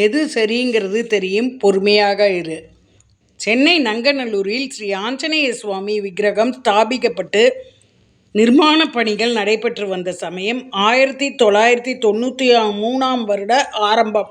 எது சரிங்கிறது தெரியும் பொறுமையாக இரு. சென்னை நங்கநல்லூரில் ஸ்ரீ ஆஞ்சநேய சுவாமி விக்கிரகம் ஸ்தாபிக்கப்பட்டு நிர்மாண பணிகள் நடைபெற்று வந்த சமயம் ஆயிரத்தி தொள்ளாயிரத்தி தொண்ணூற்றி மூணாம் வருட ஆரம்பம்.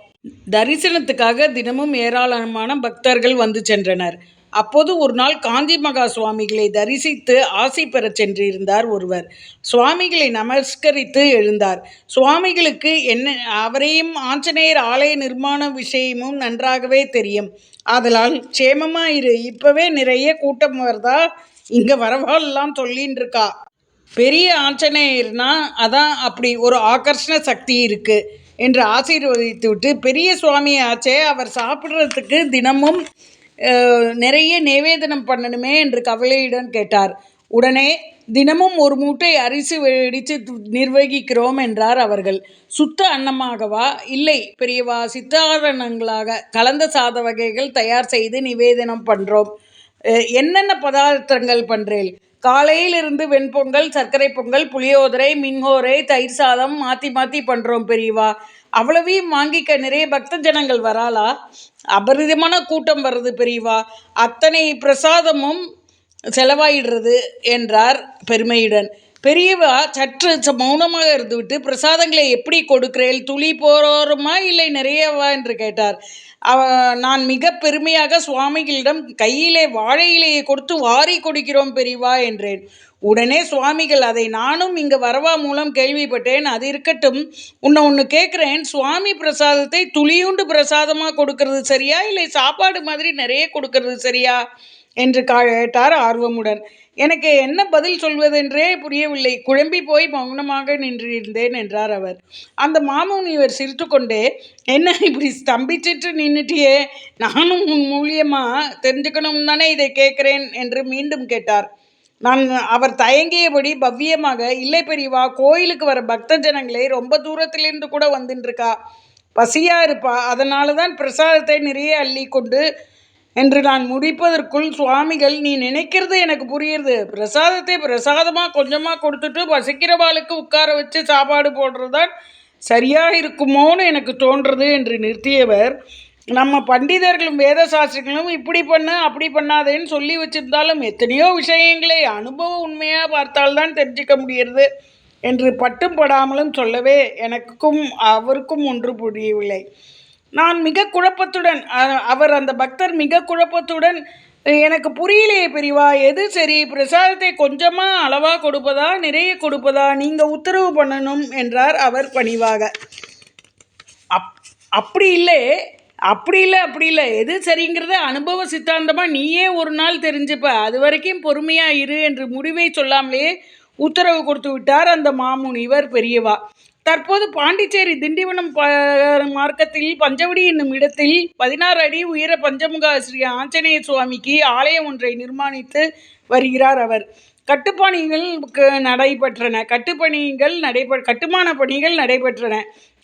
தரிசனத்துக்காக தினமும் ஏராளமான பக்தர்கள் வந்து சென்றனர். அப்போது ஒரு நாள் காஞ்சி மகா சுவாமிகளை தரிசித்து ஆசை பெறச் சென்றிருந்தார் ஒருவர். சுவாமிகளை நமஸ்கரித்து எழுந்தார். சுவாமிகளுக்கு என்ன அவரையும் ஆஞ்சநேயர் ஆலய நிர்மாண விஷயமும் நன்றாகவே தெரியும். ஆதலால் சேமமா இரு இப்பவே நிறைய கூட்டம் வருதா? இங்கே வரவாலெல்லாம் சொல்லின்னு இருக்கா பெரிய ஆஞ்சநேயர்னா அதான் அப்படி ஒரு ஆகர்ஷண சக்தி இருக்கு என்று ஆசீர்வதித்து விட்டு பெரிய சுவாமி ஆச்சே அவர் சாப்பிட்றதுக்கு தினமும் நிறைய நிவேதனம் பண்ணணுமே என்று கவலையுடன் கேட்டார். உடனே தினமும் ஒரு மூட்டை அரிசி வெடித்து நிர்வகிக்கிறோம் என்றார் அவர்கள். சுத்த அன்னமாகவா? இல்லை பெரியவா. சித்தாரணங்களாக கலந்த சாத வகைகள் தயார் செய்து நிவேதனம் பண்ணுறோம் என்னென்ன பதார்த்தங்கள் பண்ணுறேன் காலையிலிருந்து வெண்பொங்கல் சர்க்கரை பொங்கல் புளியோதரை மின்ஹோரை தயிர் சாதம் மாற்றி மாற்றி பண்ணுறோம் பெரியவா. அவ்வளவையும் வாங்கிக்க நிறைய பக்த ஜனங்கள் வராளா? அபரிதமான கூட்டம் வர்றது பெரியவா. அத்தனை பிரசாதமும் செலவாயிடுறது என்றார் பெருமையுடன். பெரியவா சற்று மௌனமாக இருந்துவிட்டு பிரசாதங்களை எப்படி கொடுக்கிறேன் துளி போறோருமா? இல்லை நிறையவா? என்று கேட்டார். நான் மிக பெருமையாக சுவாமிகளிடம் கையிலே வாழை இலையை கொடுத்து வாரி கொடுக்கிறோம் பெரியவா என்றேன். உடனே சுவாமிகள் அதை நானும் இங்கே வரவா மூலம் கேள்விப்பட்டேன். அது இருக்கட்டும். உன்னை ஒன்று கேட்குறேன். சுவாமி பிரசாதத்தை துளியுண்டு பிரசாதமாக கொடுக்கறது சரியா? இல்லை சாப்பாடு மாதிரி நிறைய கொடுக்கறது சரியா? என்று கேட்டார் ஆர்வமுடன். எனக்கு என்ன பதில் சொல்வதென்றே புரியவில்லை. குழம்பி போய் மௌனமாக நின்றிருந்தேன் என்றார் அவர். அந்த மாமுனிவர் சிரித்து கொண்டே என்ன இப்படி ஸ்தம்பிச்சிட்டு நின்றுட்டியே நானும் உன் மூலியமாக தெரிஞ்சுக்கணும் தானே இதை கேட்குறேன் என்று மீண்டும் கேட்டார். நான் அவர் தயங்கியபடி பவ்யமாக இல்லை பெரியவா கோயிலுக்கு வர பக்த ஜனங்களே ரொம்ப தூரத்திலிருந்து கூட வந்துட்டுருக்கா பசியாக இருப்பா. அதனால தான் பிரசாதத்தை நிறைய அள்ளி கொண்டு என்று நான் முடிப்பதற்குள் சுவாமிகள் நீ நினைக்கிறது எனக்கு புரியுது. பிரசாதத்தை பிரசாதமாக கொஞ்சமாக கொடுத்துட்டு பசிக்கிறவாளுக்கு உட்கார வச்சு சாப்பாடு போடுறது தான் சரியாக இருக்குமோன்னு எனக்கு தோன்றது என்று நிறுத்தியவர். நம்ம பண்டிதர்களும் வேத சாஸ்திரிகளும் இப்படி பண்ண அப்படி பண்ணாதேன்னு சொல்லி வச்சிருந்தாலும் எத்தனையோ விஷயங்களை அனுபவம் உண்மையாக பார்த்தால்தான் தெரிஞ்சுக்க முடிகிறது என்று பட்டும் படாமலும் சொல்லவே எனக்கும் அவருக்கும் ஒன்று புரியவில்லை. நான் மிக குழப்பத்துடன் அவர் அந்த பக்தர் மிக குழப்பத்துடன் எனக்கு புரியலையே பிரிவா எது சரி? பிரசாதத்தை கொஞ்சமாக அளவாக கொடுப்பதா நிறைய கொடுப்பதா? நீங்கள் உத்தரவு பண்ணணும் என்றார் அவர் பணிவாக. அப் அப்படி இல்லை அப்படி இல்லை அப்படி இல்லை. எது சரிங்கிறத அனுபவ சித்தாந்தமாக நீயே ஒரு நாள் தெரிஞ்சுப்ப. அது வரைக்கும் பொறுமையாக இரு என்று முடிவை சொல்லாமலே உத்தரவு கொடுத்து விட்டார் அந்த மாமுனிவர் பெரியவா. தற்போது பாண்டிச்சேரி திண்டிவனம் மார்க்கத்தில் பஞ்சவடி என்னும் இடத்தில் பதினாறு அடி உயர பஞ்சமுக ஸ்ரீ ஆஞ்சநேய சுவாமிக்கு ஆலயம் ஒன்றை நிர்மாணித்து வருகிறார் அவர். கட்டுப்பணிகள் நடைபெற்றன. கட்டுப்பணிகள் நடைபெ கட்டுமான பணிகள் நடைபெற்றன.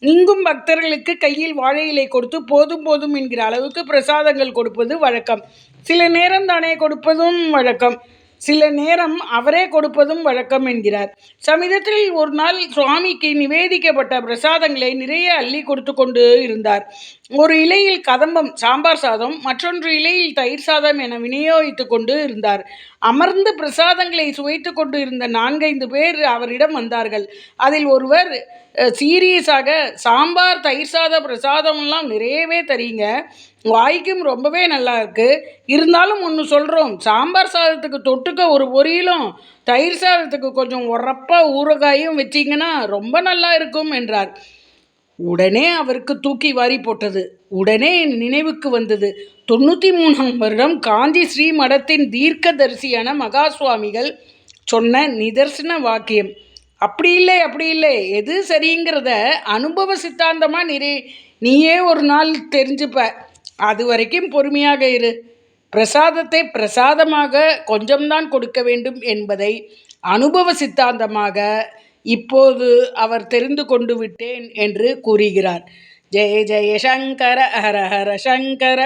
இங்கும் பக்தர்களுக்கு கையில் வாழை இலை கொடுத்து போதும் போதும் என்கிற அளவுக்கு பிரசாதங்கள் கொடுப்பது வழக்கம். சில நேரம் தானே கொடுப்பதும் வழக்கம். சில நேரம் அவரே கொடுப்பதும் வழக்கம் என்கிறார். சமீபத்தில் ஒரு நாள் சுவாமிக்கு நிவேதிக்கப்பட்ட பிரசாதங்களை நிறைய அள்ளி கொடுத்து கொண்டு இருந்தார். ஒரு இலையில் கதம்பம் சாம்பார் சாதம் மற்றொன்று இலையில் தயிர் சாதம் என விநியோகித்து கொண்டு இருந்தார். அமர்ந்து பிரசாதங்களை சுவைத்து கொண்டு இருந்த நான்கைந்து பேர் அவரிடம் வந்தார்கள். அதில் ஒருவர் சீரியஸாக சாம்பார் தயிர் சாத பிரசாதம்லாம் நிறையவே தரீங்க. வாய்க்கும் ரொம்பவே நல்லா இருக்குது இருந்தாலும் ஒன்று சொல்கிறோம் சாம்பார் சாதத்துக்கு தொட்டுக்க ஒரு பொரியலும் தயிர் சாதத்துக்கு கொஞ்சம் உரப்பாக ஊறுகாயும் வச்சிங்கன்னா ரொம்ப நல்லா இருக்கும் என்றார். உடனே அவருக்கு தூக்கி வாரி போட்டது. உடனே நினைவுக்கு வந்தது. தொண்ணூற்றி மூணாம் வருடம் காந்தி ஸ்ரீ மடத்தின் தீர்க்கதரிசியான மகா சுவாமிகள் சொன்ன நிதர்சன வாக்கியம். அப்படி இல்லை அப்படி இல்லை. எது சரிங்கிறத அனுபவ சித்தாந்தமாக நிறை நீயே ஒரு நாள் தெரிஞ்சுப்ப. அது வரைக்கும் பொறுமையாக இரு. பிரசாதத்தை பிரசாதமாக கொஞ்சம்தான் கொடுக்க வேண்டும் என்பதை அனுபவ சித்தாந்தமாக இப்போது அவர் தெரிந்து கொண்டு விட்டேன் என்று கூறுகிறார். ஜெய ஜெய சங்கர ஹர ஹர சங்கர.